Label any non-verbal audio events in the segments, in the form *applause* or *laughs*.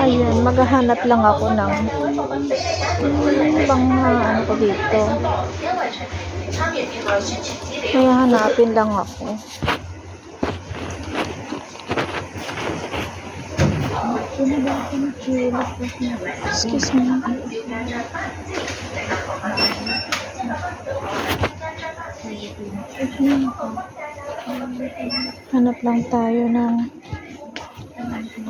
Ayan, maghahanap lang ako ng pang ano ko dito. Kaya hanapin lang ako. Excuse me. Hanap lang tayo ng Hanapin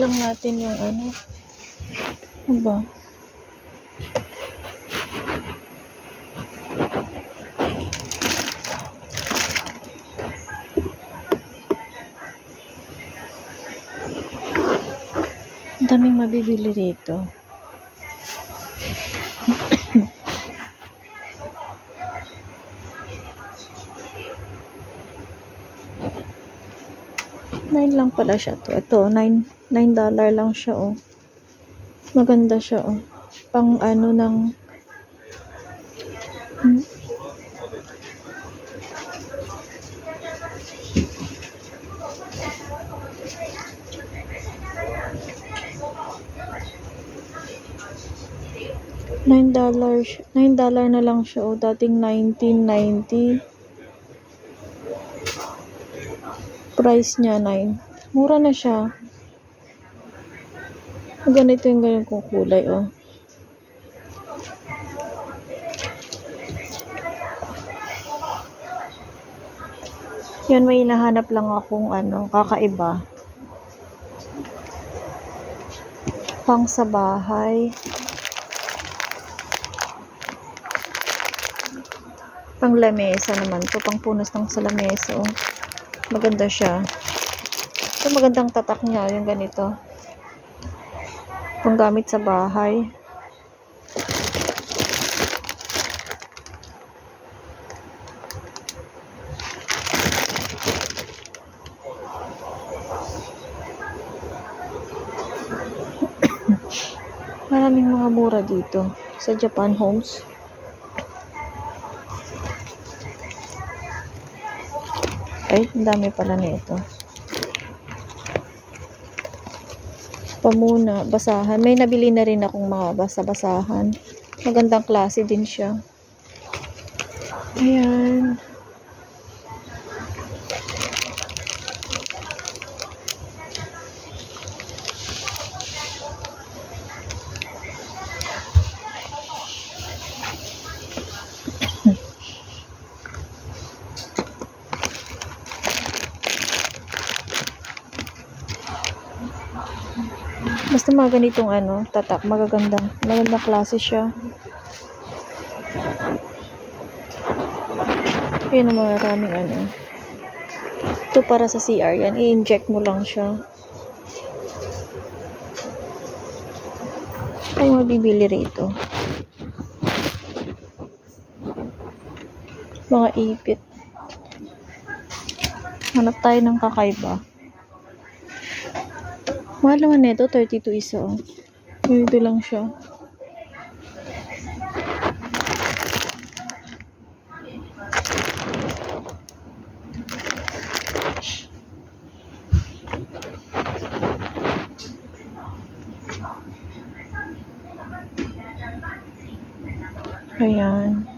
lang natin yung ano. Ano ba? Daming mabibili rito. Nine lang pala siya to. Ito, nine, nine dollar lang siya, oh. Maganda siya, oh. Pang ano ng... 9 dollar, 9 dollar na lang siya. Oh. Dating 19.90. Price niya 9. Mura na siya. Ganito yung ganyan kong kulay. Oh. Yan, may hinahanap lang akong ano, kakaiba. Pang sa bahay. Pang lamesa naman to, pang punas ng sa lamesa, oh. Maganda siya. Ito magandang tatak niya, yung ganito. Pang gamit sa bahay. *coughs* Maraming mga mura dito sa Japan Homes. Ay, dami pala nito. Pamuna, basahan. May nabili na rin akong mga basa-basahan. Magandang klase din siya. Ayan. Basta mga ganitong ano, tatak, magagandang, magandang klase siya. Ayan ang maraming ano. Ito para sa CR yan, i-inject mo lang siya. Ay, mabibili rito. Mga ipit. Hanap tayo ng kakaiba. Mahal naman nito, 32 isa oh. Ganito lang siya. Ayan.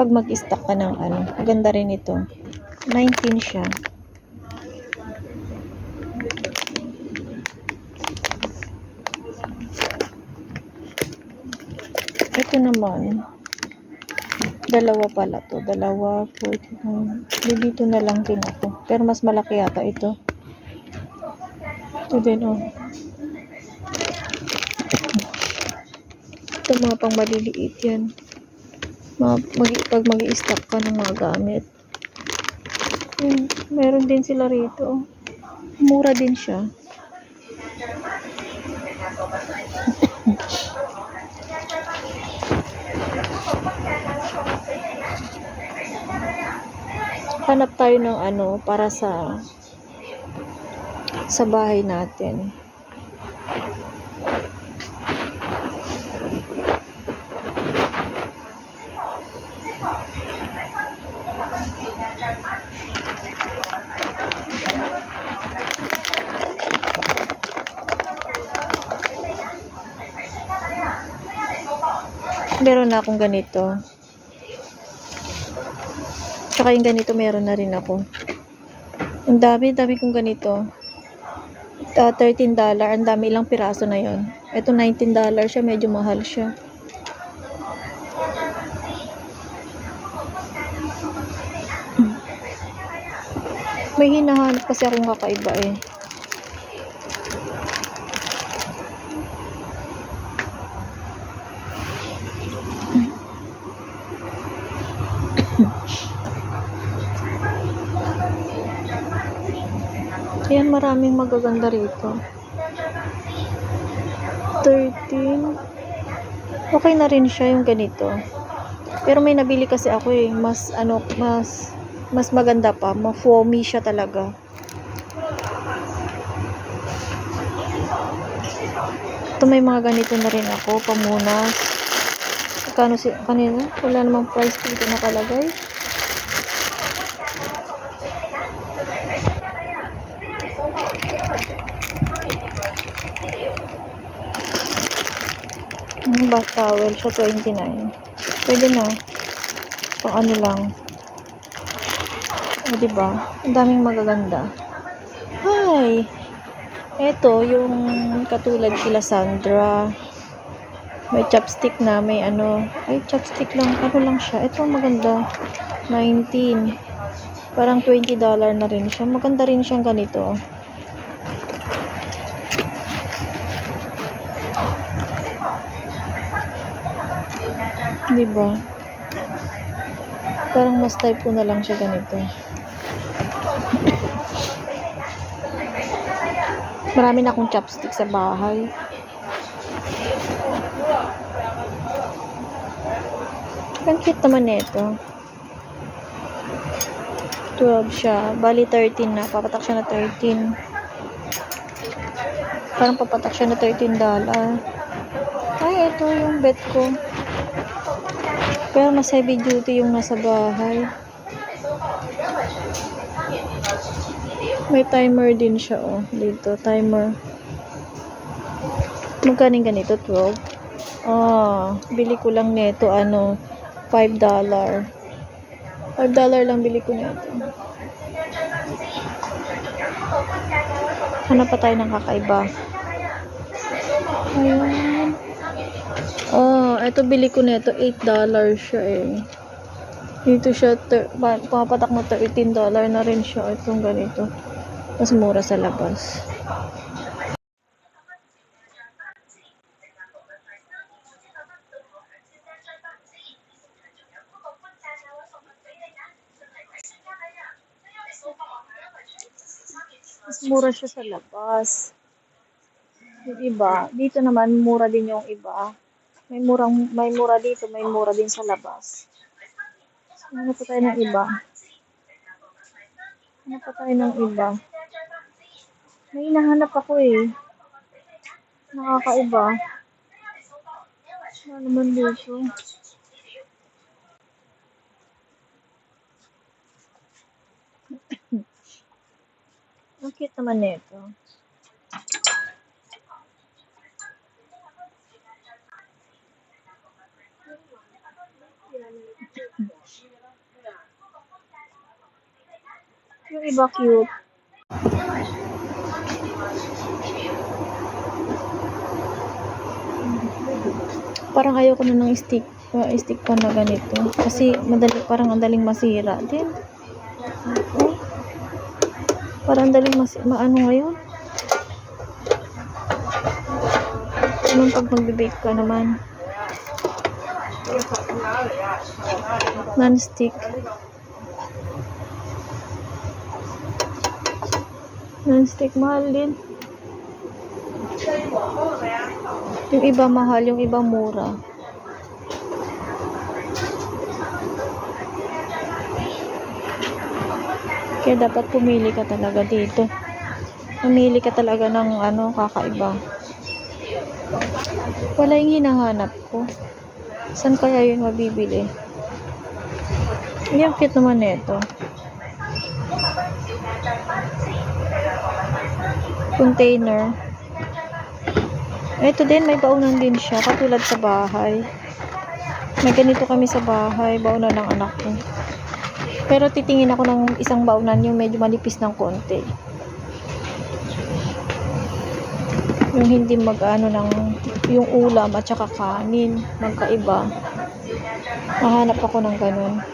Pag mag-stock ka ng ano, maganda rin ito. 19 siya. Ito naman, dalawa pala to. Dalawa, 49. Dito na lang din ako. Pero mas malaki yata ito. Ito din, oh. Ito mga pang maliliit yan. Mag, pag mag stock ka ng mga gamit. Hmm, meron din sila rito. Mura din siya. *laughs* Hanap tayo ng ano para sa sa bahay natin. Meron na akong ganito. Tsaka yung ganito meron na rin ako. Ang dami, dami kong ganito. Ah, $13. Ang dami ilang piraso na yon. Ito $19 siya, medyo mahal siya. May hinahanap kasi akong kakaiba eh. Ayan, maraming magaganda rito. 13. Okay na rin siya yung ganito. Pero may nabili kasi ako eh. Mas, ano, mas, mas maganda pa. Ma-foamy siya talaga. Ito may mga ganito na rin ako. Pamunas. Kano si, kanina? Wala namang price dito nakalagay. Yung bath towel siya 29. Pwede na. Pang ano lang. O, diba? Ang daming magaganda. Hi! Ito, yung katulad kila Sandra. May chopstick na, may ano. Ay, chopstick lang. Ano lang siya. Ito, maganda. 19. Parang $20 na rin siya. Maganda rin siyang ganito. Di ba? Parang mas type ko na lang siya ganito. Marami na akong chopstick sa bahay. Ang cute naman nito. 12 siya. Bali 13 na. Papatak siya na 13. Parang papatak siya na 13 dollar. Ay, ito yung bet ko. Pero mas heavy duty yung nasa bahay. May timer din siya, oh. Dito, timer. Magkano yung ganito? 12? Ah, bili ko lang nito, ano, $5. $5 lang bili ko nito. Hanap pa tayo ng kakaiba. Ayan. Oh, ito bili ko nito $8 siya eh. Dito siya ter- pa- pumapatak mo $13 na rin siya itong ganito. Mas mura sa labas. Mas mura siya sa labas. Yung iba, dito naman mura din yung iba. May murang may mura dito, may mura din sa labas. Ano pa tayo ng iba? Ano pa tayo ng iba? May hinahanap ako eh. Nakakaiba. Ano naman dito? *coughs* Ang cute naman nito. Yung iba cute. Parang ayoko na ng stick, uh, stick pa na ganito. Kasi madali, parang ang daling masira din. Oh. Parang ang daling mas, maano ngayon. Anong pag magbe-bake ka naman? Non-stick. Non-stick mahal din. Yung iba mahal, yung iba mura. Kaya dapat pumili ka talaga dito. Pumili ka talaga ng ano, kakaiba. Wala yung hinahanap ko. Saan kaya yun mabibili? Yung cute naman nito. Container. Ito din, may baunan din siya. Katulad sa bahay. May ganito kami sa bahay. Baunan ng anak ko. Pero titingin ako ng isang baunan yung medyo manipis ng konti. Yung hindi mag-ano ng yung ulam at saka kanin. Magkaiba. Mahanap ako ng ganun.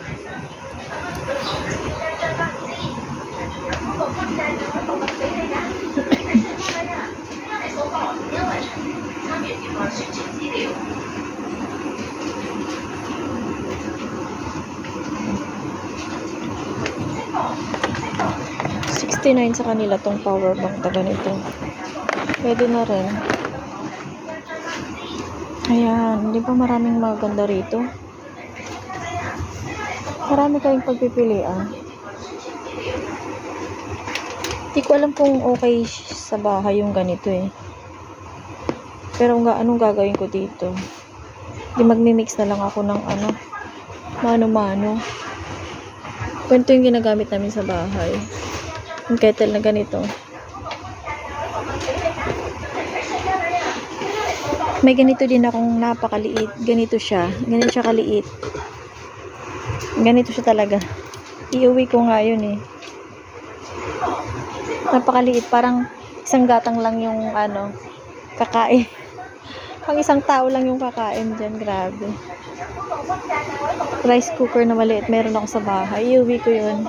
$69 sa kanila tong power bank na ganito. Pwede na rin. Ayan, di ba maraming maganda rito? Marami kayong pagpipilian. Di ko alam kung okay sa bahay yung ganito eh. Pero nga, anong gagawin ko dito? Di magmi-mix na lang ako ng ano, mano-mano. Ganito yung ginagamit namin sa bahay. Yung kettle na ganito. May ganito din akong napakaliit. Ganito siya. Ganito siya kaliit. Ganito siya talaga. Iuwi ko nga yun eh. Napakaliit. Parang isang gatang lang yung ano, kakain. *laughs* Pang isang tao lang yung kakain dyan. Grabe. Rice cooker na maliit. Meron ako sa bahay. Iuwi ko yun.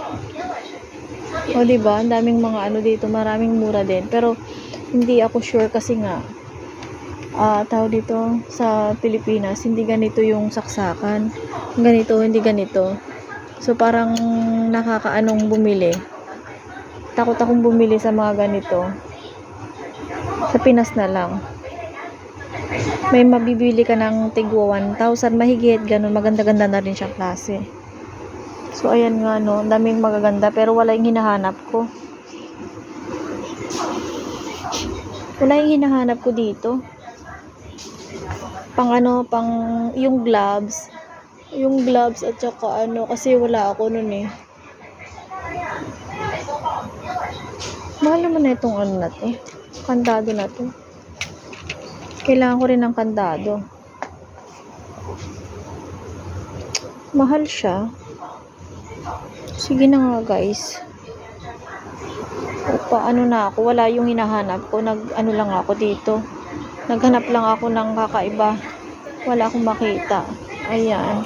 O, di ba? Ang daming mga ano dito. Maraming mura din. Pero, hindi ako sure kasi nga, ah tao dito sa Pilipinas, hindi ganito yung saksakan. Ganito, hindi ganito. So, parang nakakaanong bumili. Takot akong bumili sa mga ganito. Sa Pinas na lang. May mabibili ka ng tigwa 1,000 mahigit, ganun. Maganda-ganda na rin siyang klase. So, ayan nga, no. Daming magaganda, pero wala yung hinahanap ko. Wala yung hinahanap ko dito. Pang ano, pang yung gloves. Yung gloves at saka ano, kasi wala ako nun eh. Mahal naman na itong ano na to. Kandado na to. Kailangan ko rin ng kandado. Mahal siya. Sige na nga guys. Opa, ano na ako, wala yung hinahanap ko. Nag, ano lang ako dito. Naghanap lang ako ng kakaiba. Wala akong makita. Ayan.